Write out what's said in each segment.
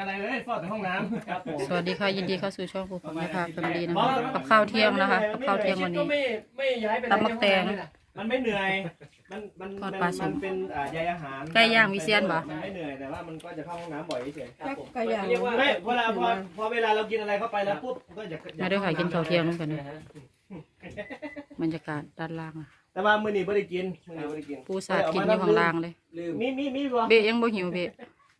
อะไรเลยฟอดในห้องน้ำครับผมสวัสดีค่ะยินดีเข้าสู่ช่องผู้ผมนะคะแฟมิลีนะคะกับข้าวเที่ยงนะคะกับข้าวเที่ยงวันนี้ ไม่ไม่ย้ายไปไหนตำบักแตงมันไม่เหนื่อย มันมันทอดมันปลาสุมักนเป็นอ่าใยอาหารไก่ย่างวิเชียรบ่มันไม่เหนื่อยแต่ว่ามันก็จะเข้าห้องน้ำบ่อยเฉยจักก็อย่างเรียกว่าไม่เวลาพอพอเวลาเรากินอะไรเข้าไปแล้วปุ๊บก็จะมาด้วยค่ะกินข้าวเที่ยงร่วมกันนะบรรยากาศด้านล่างอะแต่ว่ามื้อนี้ไม่ได้กินมื้อนี้ไม่ได้กินปูสาดกินอยู่ข้างล่างเลย ลืมมีมีมีบ่เบะยังบ่หิวเบะ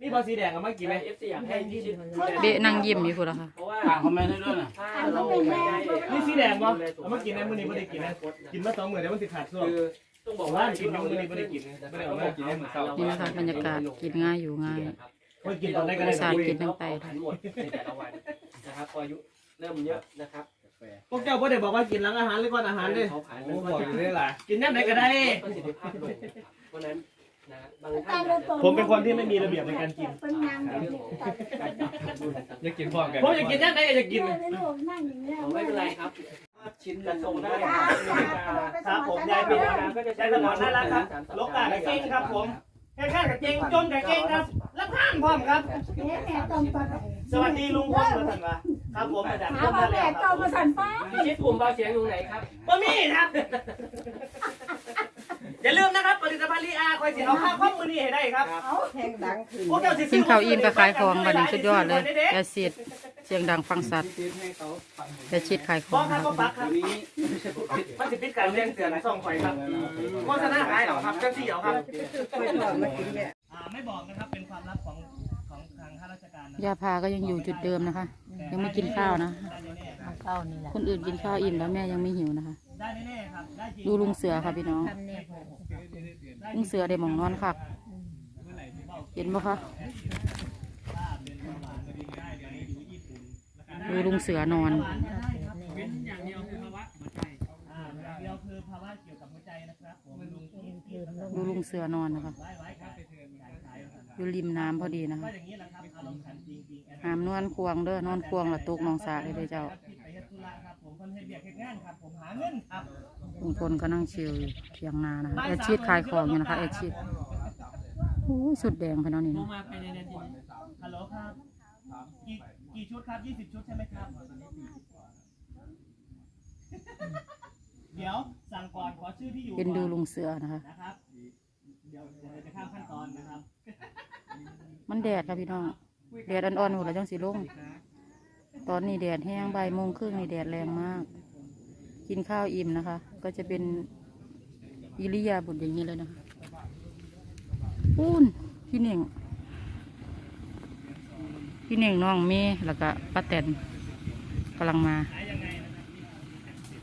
มีบ่สีแดงเอามากินไหม เอฟซีอยากให้ที่ชิดเบะนั่งยิ้มอยู่พุ่นละค่ะ เพราะว่าฝากคอมเมนต์ให้ด้วยนะถ้าเราไม่ได้นี่สีแดงบ่เอามากินนะมื้อนี้ไม่ได้กินนะ กินมาสองมื้อเดี๋ยวมันสิขาดส่วงคือต้องบอกว่ากินอยู่มื้อนี้ไม่ได้กินไม่ได้เอามากินให้เหมือนเช้านี่นะคะบรรยากาศกินง่ายอยู่ง่ายโอ้ยกินตอนไหนก็ได้สารกินน้ำไปทั้งหมดในแต่ละวันนะครับพออายุเริ่มเยอะนะครับพวกเจ้าบ่ได้บอกว่ากินหลังอาหารหรือก่อนอาหารเด้เขาผ่านโอ้บอกอยู่เลยล่ะกินน้ำไหนก็ได้ ประสิทธิภาพลงเพราะนั้น นะบางท่านผมเป็นคนที่ไม่มีระเบียบในการกิน เป็นนางเรื่องของการปรับปรุงอยากกินพร้อมกันผมอยากกินน้ำไหนก็จะกินลูกนั่งอย่างนี้ไม่เป็นไรครับ ชิ้นกระทรงได้ครับผมยายเป็นก็จะใช้ถนนน่ารักครับลกกากับเก่งครับผมแค่ข้ากับเก่งจนกับเก่งครับรับข้างพร้อมครับ แม่แม่ต้มปลาสวัสดีลุงพลมาสั่นวะครับผมอาจารย์ถามว่าแม่ต้มมาสั่นป้าพี่ชิดกลุ่มเบาเสียงอยู่ไหนครับ บะมี่ครับ อย่าลืมนะครับผลิตภัณฑ์ลีอาคอยสิเอาข้าวข้อมือนี่ให้ได้ครับเอาแทงดังขึ้นพวกเจ้าสิกินข้าวอิ่มกับขายของบัดนี้สุดยอดเลยแอดซิดเสียงดังฟังสัตว์ที่ให้เขาฟังแอดซิดขายขบอองกครับก็ปักครับนี้ไม่ใช่ปกติมันสิปิดการเลี้ยงเสือในซ่องไฟครับโฆษณาขายเหรอครับเจ้าที่เหรอครับไปทอดมากินแม่อ่าไม่บอกนะครับเป็นความลับของของทางข้าราชการนะยาพาก็ยังอยู่จุดเดิมนะคะ ยังไม่กินข้าวนะ ข้าวนี่แหละคนอื่นกินข้าวอิ่มแล้วแม่ยังไม่หิวนะคะ ได้แน่ๆครับ ได้จริงดูลุงเสือค่ะพี่น้องลุงเสือได้หมองนอนคักเห็นปะคะดูลุงเสือนอน เป็นอย่างเดียวคือภาวะหัวใจอ่าอย่างเดียวคือภาวะเกี่ยวกับหัวใจนะครับผมลุงดูลุงเสือนอนนะคะ ไว้ไว้ครับไปเทินขายๆครับอยู่ริมน้ำพอดีนะคะ ก็อย่างนี้แหละครับอารมณ์ขันจริงๆแอนหามนวลควงเด้อนอนควงละตุกน้องสาเลยเด้อเจ้าคิ นเฮ็ดเบียกเฮ็ดงานครับผมหาเงินครับลุงพลก็นั่งชิลอยู่เพียงนานะคะแอดชีดขายของอยู่นะคะแอดชีดโอ้ยสุดแดงพี่น้องนี่โทรนะมาภายในนาทีฮัลโหลครับกี่กี่ชุดครับยี่สิบชุดใช่ไหมครับ เดี๋ยวสั่งก่อนขอชื่อที่อยู่เป็นดูก่อนลุงเสือนะคะ นะครับ เดี๋ยวเดี๋ยวจะข้ามขั้นตอนนะครับ มันแดดค่ะพี่น้องแดดอ่อนๆหูแล้วจังสีลง ตอนนี้แดดแห้งใบโมงครึ่งนี่แดดแรงมาก กินข้าวอิ่มนะคะ ก็จะเป็นอิริยาบถอย่างนี้เลยนะคะปูนพี่เน่งพี่เน่งน้องเมย์แล้วก็ป้าแตนกำลังมา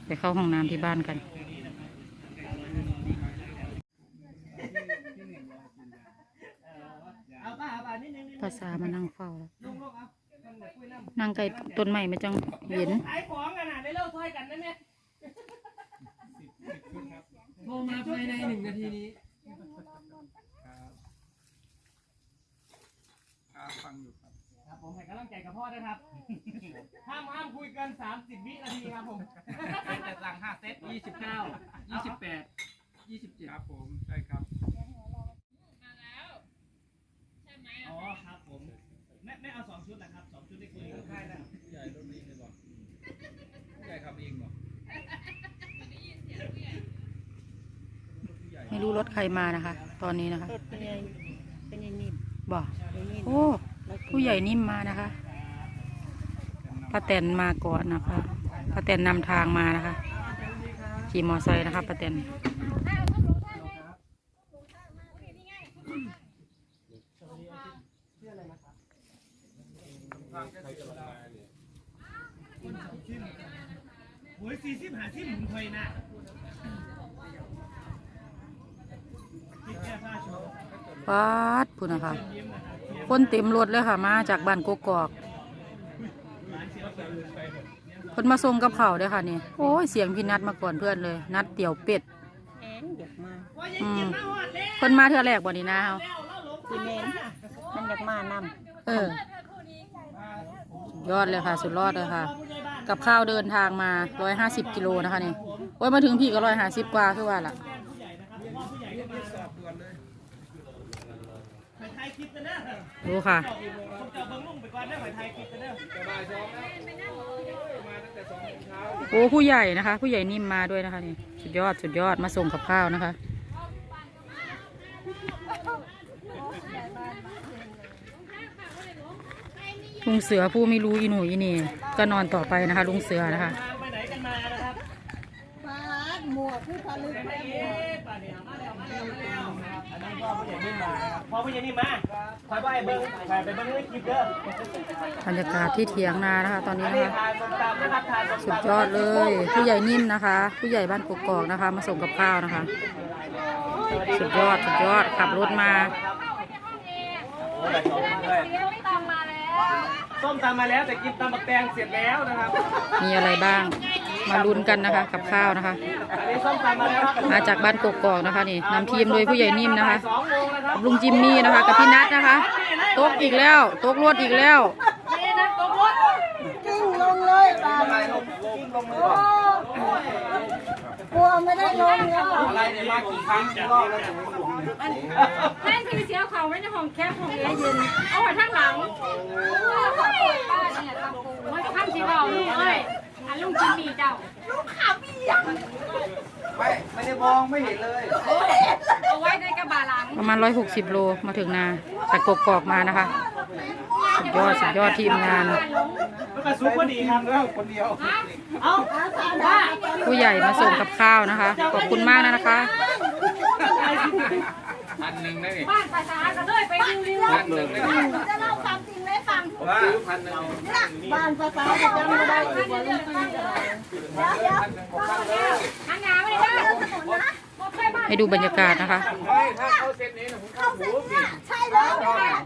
ไปเข้าห้องน้ำที่บ้านกันภาษามานั่งเฝ้าแล้ว ลุงลูกเอาคนเดี๋ยวคุยน้ำนั่งใกล้ต้นไม้ไม่จังเย็นขายของกันนะได้เล่าถ้อยกันได้ไหมโทรมาภายในหนึ่งนาทีนี้ฟังอยู่ครับครับผมให้กำลังใจกับพ่อนะครับ ห้ามห้ามคุยเกิน 30 วินาทีครับผมจะสั่งห้าเซตยี่สิบเก้ายี่สิบแปดยี่สิบเจ็ดครับผมใช่ครับ อ๋อครับผม ไม่ไม่เอาสองชุดนะครับสองชุดได้คุยกันได้นะครับใหญ่รถนี้เลยบอกใหญ่ขับเองบอกไม่รู้รถใครมานะคะ ตอนนี้นะคะเป็นยังเป็นยังนิ่มบ่เป็นยังโอ้ผู้ใหญ่นิ่มมานะคะป้าแตนมาก่อนนะคะป้าแตนนำทางมานะคะขี่มอไซค์นะคะป้าแตน โอ้ยสี่สิบห้าสิบหมุนเคยนะคิดแค่ผ้าโชว์ป้าดพูดนะคะคนเต็มรถเลยค่ะ มาจากบ้านกกอกคนมาส่งกับเขาวเด้อค่ะนี่โอ้ยเสียงพี่นัดมาก่อนเพื่อนเลย นัดเตี๋ยวเป็ดแอนอยากมาว่ายังกินมาหอดแล้วคนมาเทื่อแรกบ่นี่นะเฮาแล้วเราหลงพี่แมนมันอยากมานเออ ยอดเลยค่ะ สุดยอดเลยค่ะ กับข้าวเดินทางมา 150 กิโลนะคะนี่โอ้ยมาถึงพี่ก็150กว่าคือว่าล่ะผู้ใหญ่นะครับพ่อผู้ใหญ่ขึ้นมาสอบด่วนเลยไทยายคลิปกันเด้อดูค่ะผมจะเอาเบิ้งลุงไปก่อนวันเด้อจะบ่ายสองแล้วมาตั้งแต่สองโมงเช้าโอ้ผู้ใหญ่นะคะ ผู้ใหญ่นิ่มมาด้วยนะคะนี่สุดยอดสุดยอดมาส่งกับข้าวนะคะ ลุงเสือผู้ไม่รู้อีหนูอีนี่ ก็นอนต่อไปนะคะ ลุงเสือนะคะทาไหนกันมาหมวกที่พาลึกไปไหนเอ๊ะป่านนี้มาแล้วมาแล้วมาแล้วนะครับอันนั้นพ่อผู้ใหญ่นิ่มมานะครับพ่อผู้ใหญ่นิ่มมาคอยไปเบิ้งคอยไปเบิ้งในคลิปเด้อบรรยากาศที่เถียงนานะคะ ตอนนี้นะคะสุดยอดเลย ผู้ใหญ่นิ่มนะคะ ผู้ใหญ่บ้านกกอกนะคะ มาส่งกับข้าวนะคะ สุดยอด สุดยอด ขับรถมา ส้มตำมาแล้วแต่กินตำบักแตงเสร็จแล้วนะครับมีอะไรบ้าง มาลุ้นกันนะคะ กับข้าวนะคะ อันนี้ส้มตำมาแล้วครับมาจากบ้านกกอกนะคะนี่นำทีมโดยผู้ใหญ่นิ่มนะคะสองโมงนะครับกับลุงจิมมี่นะคะ กับพี่นัทนะคะตกอีกแล้วตกรวดอีกแล้ว นี่นะตกรถกิ้งลงเลยตาอะไรลงลงลงมือก่อนกลัว ไม่ได้ลงแล้วอะไรเนี่ยมากี่ครั้งกี่รอบแล้วถึงลงเนี่ยแม่คือเสียเขาไว้ในห้องแคบห้องแอร์เย็นเอาไว้ข้างหลังป้าเนี่ยตะปูมันข้ามสีเราลูกเอ้ยอันลุงจิมมี่เจ้าไม่ไม่ได้มองไม่เห็นเลยเอาไว้ในกระบะหลังประมาณ160โลมาถึงนาจากกกอกมานะคะสุดยอดสุดยอดทีมงานมันก็สุกพอดีครับแล้วคนเดียวเอ้าว่า ผู้ใหญ่มาส่งกับข้าวนะคะ ขอบคุณมากนะคะพันหนึ่งได้นี่บ้านภาษาก็เลยไปดูดีว่าพันหนึ่งได้นี่จะเล่าความจริงให้ฟังผมซื้อพันหนึ่งบ้านภาษาจะจำไม่ได้อีกวันนี้เดี๋ยวเดี๋ยวพันหนึ่งผมพันเลยทางงานไม่ได้นะบอกเคยบ้านให้ดูบรรยากาศนะคะเฮ้ยถ้าเข้าเส้นนี้นะผมเข้าหูสิใช่แล้ว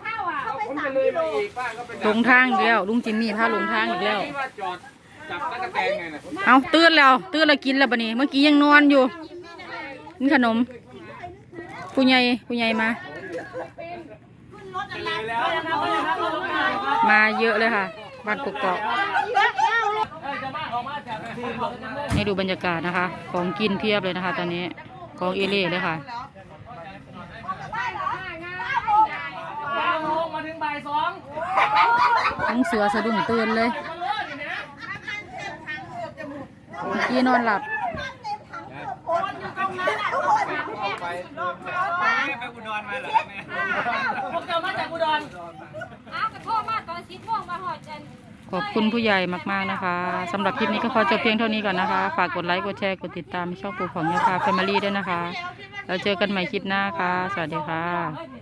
ข้าวอะผมจะเลยมาอีกบ้านก็เป็นลงทางอีกแล้วลุงจิมมี่พาลงทางอีกแล้วที่ว่า จอดจับตะกแตงไงนะเอาตื่นแล้วตื่นแล้วกินแล้วบะนี้เมื่อกี้ยังนอนอยู่นี่ขนมผู้ใหญ่ผู้ใหญ่มาแล้วนะครับนะครับครับมาเยอะเลยค่ะบ้านกกอกเอ้ยจะมาออกมาจากทีมบอกกันเลยให้ดูบรรยากาศนะคะ ของกินเพียบเลยนะคะ ตอนนี้ของเอเล่เลยค่ะบ่ายโมงมาถึงบ่ายสองทั้งเสือสะดุ้งตื่นเลย มาเลยนี่นะ เมื่อกี้นอนหลับไปอุดรมาเหรอแม่พวกเจ้ามาจากอุดรอ้าวกระโทษมาตอนสิบโมงมาหอดจัน ขอบคุณผู้ใหญ่มากๆนะคะสำหรับคลิปนี้ก็ขอจบเพียงเท่านี้ก่อนนะคะ ฝากกดไลค์กดแชร์กดติดตามช่องปู่ของยาคาแฟมิลี่ด้วยนะคะ แล้วเจอกันใหม่คลิปหน้าค่ะ สวัสดีค่ะ